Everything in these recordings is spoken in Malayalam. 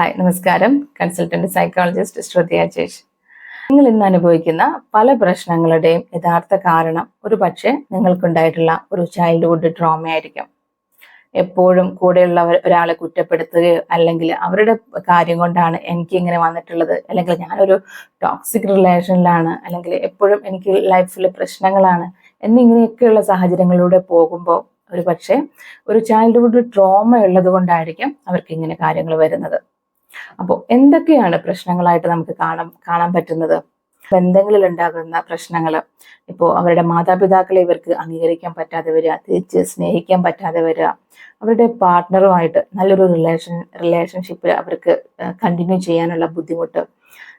ഹായ് നമസ്കാരം. Consultant psychologist Shruthi Ajesh. നിങ്ങൾ ഇന്ന് അനുഭവിക്കുന്ന പല പ്രശ്നങ്ങളുടെയും യഥാർത്ഥ കാരണം ഒരു പക്ഷേ നിങ്ങൾക്കുണ്ടായിട്ടുള്ള ഒരു ചൈൽഡ്ഹുഡ് ട്രോമ ആയിരിക്കും. എപ്പോഴും കൂടെയുള്ളവർ ഒരാളെ കുറ്റപ്പെടുത്തുകയോ അല്ലെങ്കിൽ അവരുടെ കാര്യം കൊണ്ടാണ് എനിക്ക് ഇങ്ങനെ വന്നിട്ടുള്ളത്. അല്ലെങ്കിൽ ഞാനൊരു ടോക്സിക് റിലേഷനിലാണ് അല്ലെങ്കിൽ എപ്പോഴും എനിക്ക് ലൈഫിൽ പ്രശ്നങ്ങളാണ്. എന്നിങ്ങനെയൊക്കെയുള്ള സാഹചര്യങ്ങളിലൂടെ പോകുമ്പോൾ ഒരു പക്ഷേ ഒരു ചൈൽഡ്ഹുഡ് ട്രോമ ഉള്ളത് കൊണ്ടായിരിക്കും അവർക്ക് ഇങ്ങനെ കാര്യങ്ങൾ വരുന്നത്. അപ്പോൾ എന്തൊക്കെയാണ് പ്രശ്നങ്ങളായിട്ട് നമുക്ക് കാണാൻ കാണാൻ പറ്റുന്നത്? ബന്ധങ്ങളിൽ ഉണ്ടാകുന്ന പ്രശ്നങ്ങൾ ഇപ്പോൾ അവരുടെ മാതാപിതാക്കളെ ഇവർക്ക് അംഗീകരിക്കാൻ പറ്റാതെ വരിക തിരിച്ച് സ്നേഹിക്കാൻ പറ്റാതെ വരിക. അവരുടെ പാർട്ട്ണറുമായിട്ട് നല്ലൊരു റിലേഷൻ റിലേഷൻഷിപ്പ് അവർക്ക് കണ്ടിന്യൂ ചെയ്യാനുള്ള ബുദ്ധിമുട്ട്.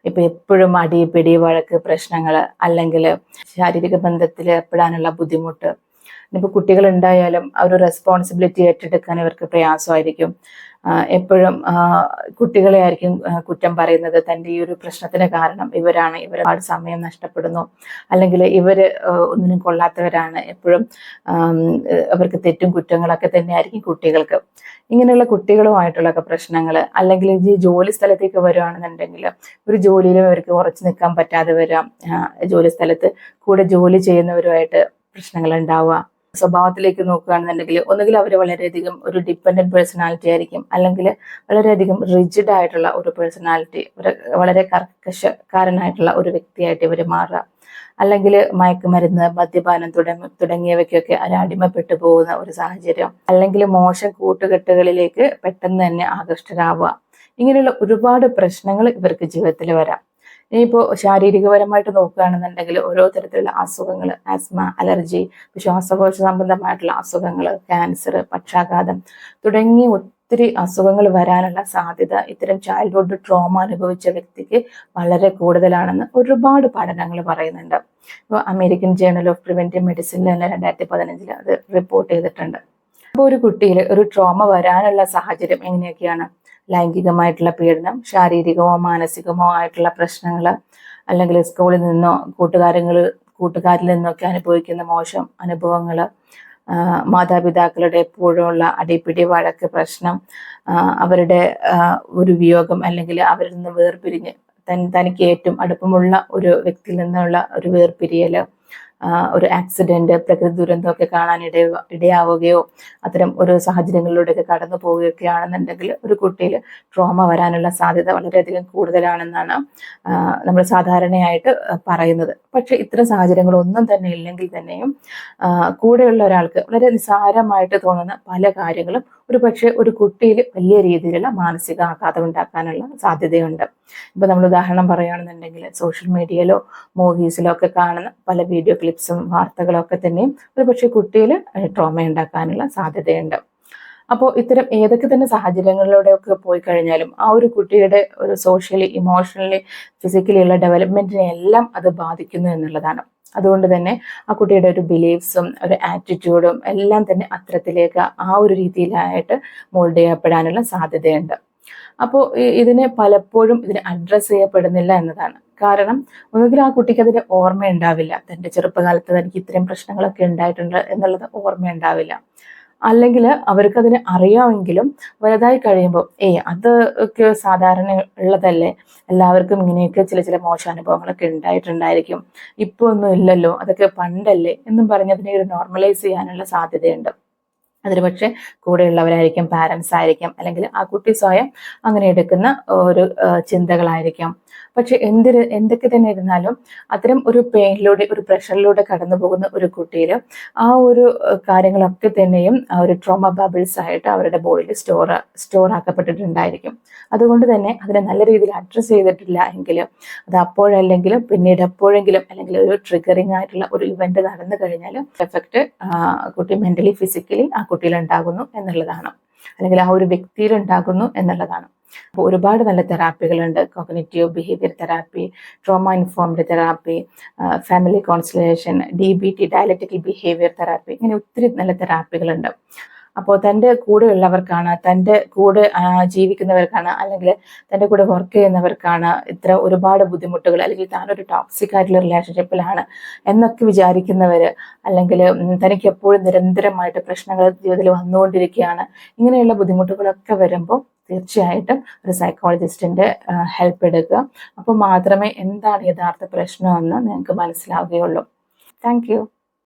ഇപ്പൊ എപ്പോഴും അടി പിടി വഴക്ക് പ്രശ്നങ്ങൾ അല്ലെങ്കിൽ ശാരീരിക ബന്ധത്തിൽ ഏർപ്പെടാനുള്ള ബുദ്ധിമുട്ട്. ഇനിയിപ്പോൾ കുട്ടികൾ ഉണ്ടായാലും ഒരു റെസ്പോൺസിബിലിറ്റി ഏറ്റെടുക്കാൻ ഇവർക്ക് പ്രയാസമായിരിക്കും. എപ്പോഴും കുട്ടികളെ ആയിരിക്കും കുറ്റം പറയുന്നത്. തന്റെ ഈ ഒരു പ്രശ്നത്തിന് കാരണം ഇവരാണ്. ഇവർ ഒരുപാട് സമയം നഷ്ടപ്പെടുന്നു. അല്ലെങ്കിൽ ഇവർ ഒന്നിനും കൊള്ളാത്തവരാണ്. എപ്പോഴും അവർക്ക് തെറ്റും കുറ്റങ്ങളൊക്കെ തന്നെയായിരിക്കും കുട്ടികൾക്ക്. ഇങ്ങനെയുള്ള കുട്ടികളുമായിട്ടുള്ള പ്രശ്നങ്ങൾ അല്ലെങ്കിൽ ഈ ജോലി സ്ഥലത്തേക്ക് വരുവാണെന്നുണ്ടെങ്കിൽ ഒരു ജോലിയിലും അവർക്ക് ഉറച്ചു നിൽക്കാൻ പറ്റാതെ വരാം. ജോലി സ്ഥലത്ത് കൂടെ ജോലി ചെയ്യുന്നവരുമായിട്ട് പ്രശ്നങ്ങൾ ഉണ്ടാവുക സ്വഭാവത്തിലേക്ക് നോക്കുകയാണെന്നുണ്ടെങ്കിൽ ഒന്നുകിൽ അവർ വളരെയധികം ഒരു ഡിപ്പെൻഡന്റ് പേഴ്സണാലിറ്റി ആയിരിക്കും. അല്ലെങ്കിൽ വളരെയധികം റിജിഡ് ആയിട്ടുള്ള ഒരു പേഴ്സണാലിറ്റി വളരെ കർക്കശക്കാരനായിട്ടുള്ള ഒരു വ്യക്തിയായിട്ട് ഇവർ മാറുക. അല്ലെങ്കിൽ മയക്കുമരുന്ന് മദ്യപാനം തുടങ്ങി തുടങ്ങിയവയ്ക്കൊക്കെ അടിമപ്പെട്ടു പോകുന്ന ഒരു സാഹചര്യം. അല്ലെങ്കിൽ മോശം കൂട്ടുകെട്ടുകളിലേക്ക് പെട്ടെന്ന് തന്നെ ആകൃഷ്ടരാവുക. ഇങ്ങനെയുള്ള ഒരുപാട് പ്രശ്നങ്ങൾ ഇവർക്ക് ജീവിതത്തിൽ വരാം. ഇനിയിപ്പോൾ ശാരീരികപരമായിട്ട് നോക്കുകയാണെന്നുണ്ടെങ്കിൽ ഓരോ തരത്തിലുള്ള അസുഖങ്ങൾ ആസ്മ അലർജി ശ്വാസകോശ സംബന്ധമായിട്ടുള്ള അസുഖങ്ങൾ ക്യാൻസർ പക്ഷാഘാതം തുടങ്ങി ഒത്തിരി അസുഖങ്ങൾ വരാനുള്ള സാധ്യത ഇത്തരം ചൈൽഡ്ഹുഡ് ട്രോമ അനുഭവിച്ച വ്യക്തിക്ക് വളരെ കൂടുതലാണെന്ന് ഒരുപാട് പഠനങ്ങൾ പറയുന്നുണ്ട്. ഇപ്പോൾ അമേരിക്കൻ ജേണൽ ഓഫ് പ്രിവെന്റീവ് മെഡിസിനിൽ തന്നെ രണ്ടായിരത്തി പതിനഞ്ചിൽ അത് റിപ്പോർട്ട് ചെയ്തിട്ടുണ്ട്. അപ്പോൾ ഒരു കുട്ടിയിൽ ഒരു ട്രോമ വരാനുള്ള സാഹചര്യം എങ്ങനെയൊക്കെയാണ്? ലൈംഗികമായിട്ടുള്ള പീഡനം ശാരീരികമോ മാനസികമോ ആയിട്ടുള്ള പ്രശ്നങ്ങൾ അല്ലെങ്കിൽ സ്കൂളിൽ നിന്നോ കൂട്ടുകാരങ്ങൾ കൂട്ടുകാരിൽ നിന്നൊക്കെ അനുഭവിക്കുന്ന മോശം അനുഭവങ്ങൾ മാതാപിതാക്കളുടെ എപ്പോഴുമുള്ള അടിപിടി വഴക്ക് പ്രശ്നം അവരുടെ ഒരു വിയോഗം അല്ലെങ്കിൽ അവരിൽ നിന്ന് വേർപിരിഞ്ഞ് തൻ തനിക്ക് ഏറ്റവും അടുപ്പമുള്ള ഒരു വ്യക്തിയിൽ നിന്നുള്ള ഒരു വേർപിരിയൽ ഒരു ആക്സിഡന്റ് പ്രകൃതി ദുരന്തമൊക്കെ കാണാൻ ഇട ഇടയാവുകയോ അത്തരം ഒരു സാഹചര്യങ്ങളിലൂടെയൊക്കെ കടന്നു പോവുകയൊക്കെ ആണെന്നുണ്ടെങ്കിൽ ഒരു കുട്ടിയിൽ ട്രോമ വരാനുള്ള സാധ്യത വളരെയധികം കൂടുതലാണെന്നാണ് നമ്മൾ സാധാരണയായിട്ട് പറയുന്നത്. പക്ഷെ ഇത്തരം സാഹചര്യങ്ങളൊന്നും തന്നെ ഇല്ലെങ്കിൽ തന്നെയും കൂടെയുള്ള ഒരാൾക്ക് വളരെ നിസ്സാരമായിട്ട് തോന്നുന്ന പല കാര്യങ്ങളും ഒരു പക്ഷേ ഒരു കുട്ടിയിൽ വലിയ രീതിയിലുള്ള മാനസിക ആഘാതം ഉണ്ടാക്കാനുള്ള സാധ്യതയുണ്ട്. ഇപ്പൊ നമ്മൾ ഉദാഹരണം പറയുകയാണെന്നുണ്ടെങ്കിൽ സോഷ്യൽ മീഡിയയിലോ മൂവീസിലോ ഒക്കെ കാണുന്ന പല വീഡിയോ ക്ലിപ്സും വാർത്തകളോ ഒക്കെ തന്നെയും ഒരു പക്ഷേ കുട്ടിയിൽ ട്രോമ ഉണ്ടാക്കാനുള്ള സാധ്യതയുണ്ട്. അപ്പോൾ ഇത്തരം ഏതൊക്കെ തന്നെ സാഹചര്യങ്ങളിലൂടെയൊക്കെ പോയി കഴിഞ്ഞാലും ആ ഒരു കുട്ടിയുടെ ഒരു സോഷ്യലി ഇമോഷണലി ഫിസിക്കലി ഉള്ള ഡെവലപ്മെന്റിനെ എല്ലാം അത് ബാധിക്കുന്നു എന്നുള്ളതാണ്. അതുകൊണ്ട് തന്നെ ആ കുട്ടിയുടെ ഒരു ബിലീഫ്സും ഒരു ആറ്റിറ്റ്യൂഡും എല്ലാം തന്നെ അത്തരത്തിലേക്ക് ആ ഒരു രീതിയിലായിട്ട് മോൾഡ് ചെയ്യപ്പെടാനുള്ള സാധ്യതയുണ്ട്. അപ്പോൾ ഇതിനെ പലപ്പോഴും ഇതിനെ അഡ്രസ്സ് ചെയ്യപ്പെടുന്നില്ല എന്നതാണ്. കാരണം ഒന്നുകിൽ ആ കുട്ടിക്ക് അതിന് ഓർമ്മയുണ്ടാവില്ല. തന്റെ ചെറുപ്പകാലത്ത് തനിക്ക് ഇത്രയും പ്രശ്നങ്ങളൊക്കെ ഉണ്ടായിട്ടുണ്ട് എന്നുള്ളത് ഓർമ്മ ഉണ്ടാവില്ല അല്ലെങ്കിൽ അവർക്കതിന് അറിയാമെങ്കിലും വലുതായി കഴിയുമ്പോൾ ഏയ് അതൊക്കെ സാധാരണ ഉള്ളതല്ലേ? എല്ലാവർക്കും ഇങ്ങനെയൊക്കെ ചില ചില മോശാനുഭവങ്ങളൊക്കെ ഉണ്ടായിട്ടുണ്ടായിരിക്കും. ഇപ്പോൾ ഒന്നും ഇല്ലല്ലോ അതൊക്കെ പണ്ടല്ലേ എന്നും പറഞ്ഞ് അതിനെ ഒരു നോർമലൈസ് ചെയ്യാനുള്ള സാധ്യതയുണ്ട്. അതിന് പക്ഷേ കൂടെയുള്ളവരായിരിക്കും പാരൻസ് ആയിരിക്കും അല്ലെങ്കിൽ ആ കുട്ടി സ്വയം അങ്ങനെ എടുക്കുന്ന ഒരു ചിന്തകളായിരിക്കാം. പക്ഷെ എന്തിന് എന്തൊക്കെ തന്നെ ഇരുന്നാലും അത്തരം ഒരു പെയിനിലൂടെ ഒരു പ്രഷറിലൂടെ കടന്നു പോകുന്ന ഒരു കുട്ടിയിൽ ആ ഒരു കാര്യങ്ങളൊക്കെ തന്നെയും ഒരു ട്രോമ ബബിൾസ് ആയിട്ട് അവരുടെ ബോഡിയിൽ സ്റ്റോർ സ്റ്റോർ ആക്കപ്പെട്ടിട്ടുണ്ടായിരിക്കും അതുകൊണ്ട് തന്നെ അതിനെ നല്ല രീതിയിൽ അഡ്രസ്സ് ചെയ്തിട്ടില്ല എങ്കിൽ അത് അപ്പോഴല്ലെങ്കിലും പിന്നീട് എപ്പോഴെങ്കിലും അല്ലെങ്കിൽ ഒരു ട്രിഗറിങ് ആയിട്ടുള്ള ഒരു ഇവന്റ് നടന്നു കഴിഞ്ഞാൽ എഫക്റ്റ് കുട്ടി മെന്റലി ഫിസിക്കലി ആ കുട്ടിയിൽ ഉണ്ടാകുന്നു എന്നുള്ളതാണ്. അല്ലെങ്കിൽ ആ ഒരു വ്യക്തിയിൽ ഉണ്ടാകുന്നു എന്നുള്ളതാണ്. അപ്പോൾ ഒരുപാട് നല്ല തെറാപ്പികളുണ്ട്. Cognitive behaviour therapy trauma informed therapy family conciliation D B T dialectical behaviour therapy ഇങ്ങനെ ഒത്തിരി നല്ല തെറാപ്പികളുണ്ട്. അപ്പോൾ തന്റെ കൂടെയുള്ളവർക്കാണ് തന്റെ കൂടെ ജീവിക്കുന്നവർക്കാണ് അല്ലെങ്കിൽ തന്റെ കൂടെ വർക്ക് ചെയ്യുന്നവർക്കാണ് ഇത്ര ഒരുപാട് ബുദ്ധിമുട്ടുകൾ അല്ലെങ്കിൽ താനൊരു ടോക്സിക് ആയിട്ടുള്ള റിലേഷൻഷിപ്പിലാണ് എന്നൊക്കെ വിചാരിക്കുന്നവർ അല്ലെങ്കിൽ തനിക്ക് എപ്പോഴും നിരന്തരമായിട്ട് പ്രശ്നങ്ങൾ ജീവിതത്തിൽ വന്നുകൊണ്ടിരിക്കുകയാണ്. ഇങ്ങനെയുള്ള ബുദ്ധിമുട്ടുകളൊക്കെ വരുമ്പോൾ തീർച്ചയായിട്ടും ഒരു സൈക്കോളജിസ്റ്റിന്റെ ഹെൽപ്പ് എടുക്കുക. അപ്പോൾ മാത്രമേ എന്താണ് യഥാർത്ഥ പ്രശ്നമെന്ന് നിങ്ങൾക്ക് മനസ്സിലാവുകയുള്ളൂ. താങ്ക്